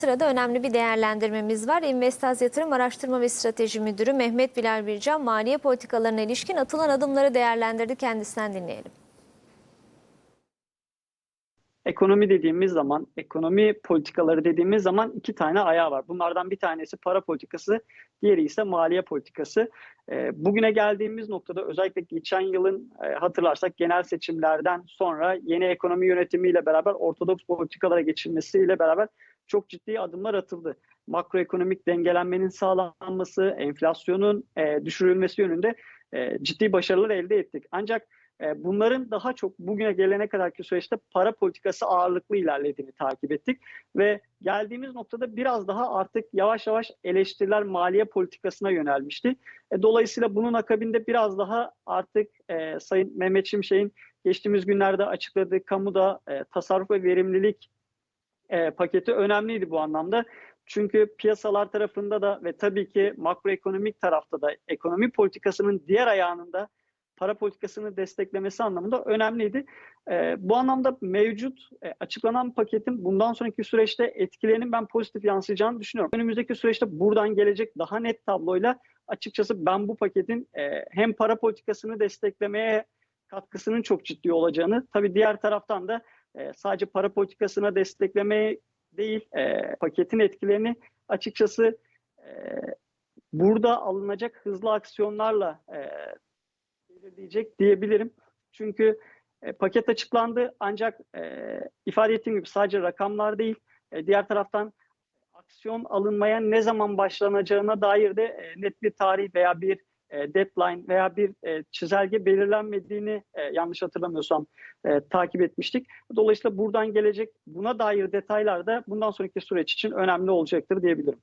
Sırada önemli bir değerlendirmemiz var. Investaz Yatırım Araştırma ve Strateji Müdürü Mehmet Bilal Bircan, maliye politikalarına ilişkin atılan adımları değerlendirdi. Kendisinden dinleyelim. Ekonomi dediğimiz zaman, ekonomi politikaları dediğimiz zaman iki tane ayağı var. Bunlardan bir tanesi para politikası, diğeri ise maliye politikası. E, bugüne geldiğimiz noktada özellikle geçen yılın e, hatırlarsak genel seçimlerden sonra yeni ekonomi yönetimiyle beraber ortodoks politikalara geçilmesiyle beraber çok ciddi adımlar atıldı. Makroekonomik dengelenmenin sağlanması, enflasyonun e, düşürülmesi yönünde e, ciddi başarılar elde ettik. Ancak bunların daha çok bugüne gelene kadarki süreçte para politikası ağırlıklı ilerlediğini takip ettik ve geldiğimiz noktada biraz daha artık yavaş yavaş eleştiriler maliye politikasına yönelmişti. E, dolayısıyla bunun akabinde biraz daha artık e, Sayın Mehmet Şimşek'in geçtiğimiz günlerde açıkladığı kamuda e, tasarruf ve verimlilik e, paketi önemliydi bu anlamda. Çünkü piyasalar tarafında da ve tabii ki makroekonomik tarafta da ekonomi politikasının diğer ayağının da para politikasını desteklemesi anlamında önemliydi. E, bu anlamda mevcut e, açıklanan paketin bundan sonraki süreçte etkilerinin ben pozitif yansıyacağını düşünüyorum. Önümüzdeki süreçte buradan gelecek daha net tabloyla açıkçası ben bu paketin e, hem para politikasını desteklemeye katkısının çok ciddi olacağını, tabii diğer taraftan da e, sadece para politikasına desteklemeye değil, e, paketin etkilerini açıkçası e, burada alınacak hızlı aksiyonlarla e, belirleyecek diyebilirim. Çünkü e, paket açıklandı ancak e, ifade ettiğim gibi sadece rakamlar değil, e, diğer taraftan aksiyon alınmaya ne zaman başlanacağına dair de e, net bir tarih veya bir e, deadline veya bir e, çizelge belirlenmediğini e, yanlış hatırlamıyorsam e, takip etmiştik. Dolayısıyla buradan gelecek buna dair detaylar da bundan sonraki süreç için önemli olacaktır diyebilirim.